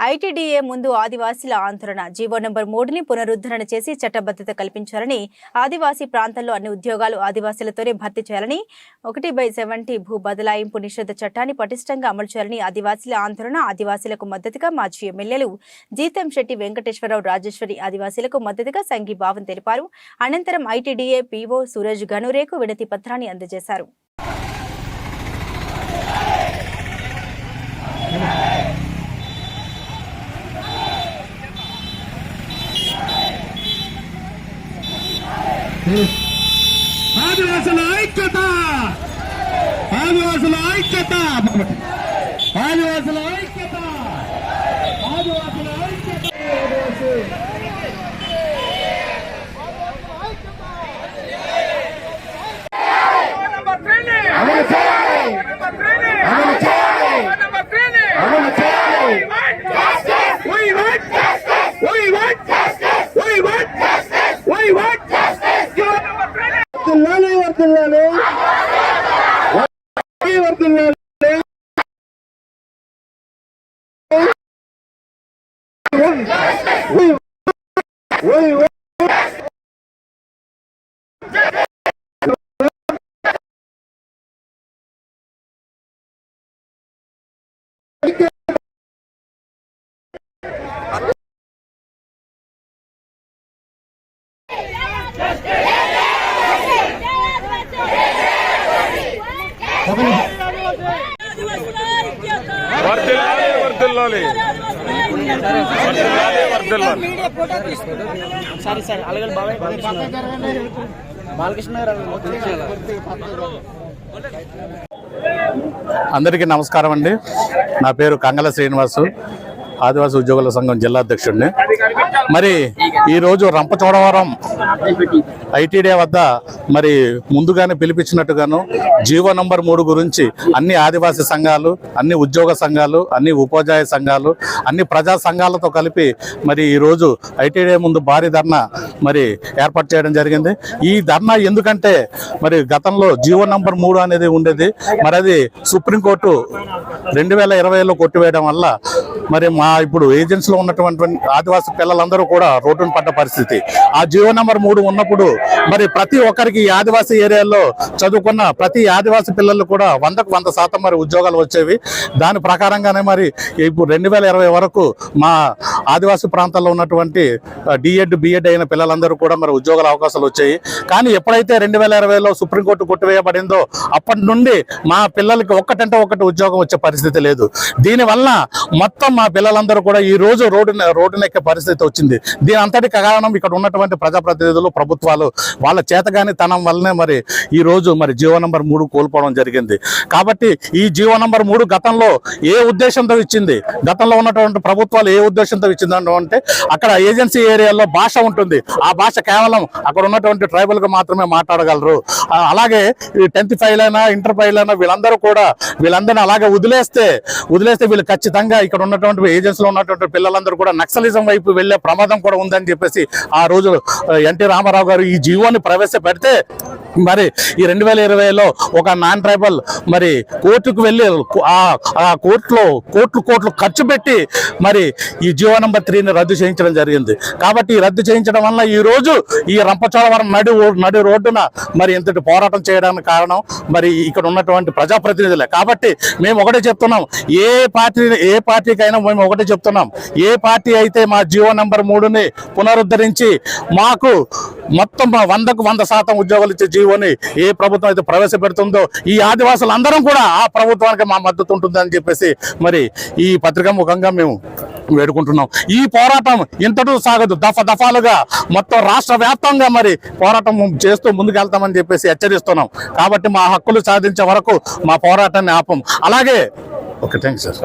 ITDA ముందు ఆదివాసీల ఆందోళన. జీవో నెంబర్ మూడుని పునరుద్ధరణ చేసి చట్టబద్ధత కల్పించాలని ఆదివాసీ ప్రాంతాల్లో అన్ని ఉద్యోగాలు ఆదివాసీలతోనే భర్తీ చేయాలని ఒకటి బై సెవెంటీ భూ బదలాయింపు నిషేధ చట్టాన్ని పటిష్టంగా అమలు చేయాలని ఆదివాసీల ఆందోళన ఆదివాసీలకు మద్దతుగా మాజీ ఎమ్మెల్యేలు జీతం శెట్టి వెంకటేశ్వరరావు రాజేశ్వరి ఆదివాసీలకు మద్దతుగా సంఘీభావం తెలిపారు. అనంతరం ఐటీడీఏ పీఓ సూరజ్ గనురేకు వినతి పత్రాన్ని అందజేశారు. ఆదివాసుల ఐక్యత! ఆదివాసుల ఐక్యత! ఆదివాసుల ఐక్యత! వర్దిల్లాలి వర్దిల్లాలి వర్దిల్లాలి We వర్దిల్లాలి వర్దిల్లాలి వర్దిల్లాలి వర్దిల్లాలి సారీ సార్ అలాగే బాబాయ్ బాలకృష్ణ గారు అందరికీ నమస్కారం అండి. నా పేరు కంగల శ్రీనివాసు ఆదివాసీ ఉద్యోగుల సంఘం జిల్లా అధ్యక్షుడిని. మరి ఈరోజు రంపచోడవరం ఐటీడీ వద్ద మరి ముందుగానే పిలిపించినట్టుగాను జీవో నంబర్ మూడు గురించి అన్ని ఆదివాసీ సంఘాలు అన్ని ఉద్యోగ సంఘాలు అన్ని ఉపాధ్యాయ సంఘాలు అన్ని ప్రజా సంఘాలతో కలిపి మరి ఈరోజు ఐటీడీ ముందు భారీ ధర్నా మరి ఏర్పాటు చేయడం జరిగింది. ఈ ధర్నా ఎందుకంటే మరి గతంలో జీవో నంబర్ మూడు అనేది ఉండేది. మరి అది సుప్రీంకోర్టు రెండు వేల ఇరవైలో కొట్టివేయడం వల్ల మరి మా ఇప్పుడు ఏజెన్సీలో ఉన్నటువంటి ఆదివాసీ పిల్లలందరూ కూడా రోడ్డు పడ్డ పరిస్థితి. ఆ జీవో నంబర్ మూడు ఉన్నప్పుడు మరి ప్రతి ఒక్కరికి ఆదివాసీ ఏరియాలో చదువుకున్న ప్రతి ఆదివాసీ పిల్లలు కూడా వందకు వంద శాతం మరి ఉద్యోగాలు వచ్చేవి. దాని ప్రకారంగానే మరి ఇప్పుడు రెండు వేల ఇరవై వరకు మా ఆదివాసీ ప్రాంతాల్లో ఉన్నటువంటి డిఎడ్ బిఎడ్ అయిన పిల్లలందరూ కూడా మరి ఉద్యోగాల అవకాశాలు వచ్చాయి. కానీ ఎప్పుడైతే రెండు వేల ఇరవైలో సుప్రీంకోర్టు కొట్టివేయబడిందో అప్పటి నుండి మా పిల్లలకి ఒక్కటంటే ఒకటి ఉద్యోగం వచ్చే పరిస్థితి లేదు. దీనివల్ల మొత్తం మా పిల్లలందరూ కూడా ఈ రోజు రోడ్డు రోడ్డునెక్కే పరిస్థితి వచ్చింది. దీని అంతటి కారణం ఇక్కడ ఉన్నటువంటి ప్రజాప్రతినిధులు ప్రభుత్వాలు వాళ్ళ చేతగాని తనం వల్లనే మరి ఈ రోజు మరి జీవో నంబర్ మూడు కోల్పోవడం జరిగింది. కాబట్టి ఈ జీవో నంబర్ మూడు గతంలో ఏ ఉద్దేశంతో ఇచ్చింది? గతంలో ఉన్నటువంటి ప్రభుత్వాలు ఏ ఉద్దేశంతో ఇచ్చిందంటే అంటే అక్కడ ఏజెన్సీ ఏరియాలో భాష ఉంటుంది. ఆ భాష కేవలం అక్కడ ఉన్నటువంటి ట్రైబల్ మాత్రమే మాట్లాడగలరు. అలాగే టెన్త్ ఫైల్ అయినా ఇంటర్ ఫైల్ అయినా వీళ్ళందరూ కూడా వీళ్ళందరినీ అలాగే వదిలేస్తే వదిలేస్తే వీళ్ళు ఖచ్చితంగా ఇక్కడ ఉన్నటువంటి ఏజెన్సీలో ఉన్నటువంటి పిల్లలందరూ కూడా నక్సలిజం వైపు వెళ్ళే ప్రమాదం కూడా ఉందని చెప్పేసి ఆ రోజు ఎన్టీ రామారావు గారు ఈ జీవోని ప్రవేశపెడితే మరి ఈ రెండు వేల ఇరవైలో ఒక నాన్ ట్రైబల్ మరి కోర్టుకు వెళ్ళి ఆ- కోర్టులో కోట్లు కోట్లు ఖర్చు పెట్టి మరి ఈ జీవో నంబర్ త్రీని రద్దు చేయించడం జరిగింది. కాబట్టి రద్దు చేయించడం వల్ల ఈరోజు ఈ రంపచోడవరం నడి నడు నడి రోడ్డున మరి ఇంతటి పోరాటం చేయడానికి కారణం మరి ఇక్కడ ఉన్నటువంటి ప్రజాప్రతినిధులే. కాబట్టి మేము ఒకటే చెప్తున్నాం ఏ పార్టీ ఏ పార్టీకైనా మేము ఒకటే చెప్తున్నాం ఏ పార్టీ అయితే మా జీవో నంబర్ మూడుని పునరుద్ధరించి మాకు మొత్తం మా వందకు వంద శాతం ఉద్యోగాలు ఇచ్చే జీవోని ఏ ప్రభుత్వం అయితే ప్రవేశపెడుతుందో ఈ ఆదివాసులు అందరం కూడా ఆ ప్రభుత్వానికి మా మద్దతు ఉంటుందని చెప్పేసి మరి ఈ పత్రికా ముఖంగా మేము వేడుకుంటున్నాం. ఈ పోరాటం ఇంతటూ సాగదు. దఫ దఫాలుగా మొత్తం రాష్ట్ర వ్యాప్తంగా మరి పోరాటం చేస్తూ ముందుకెళ్తామని చెప్పేసి హెచ్చరిస్తున్నాం. కాబట్టి మా హక్కులు సాధించే వరకు మా పోరాటాన్ని ఆపం. అలాగే ఓకే థ్యాంక్ సార్.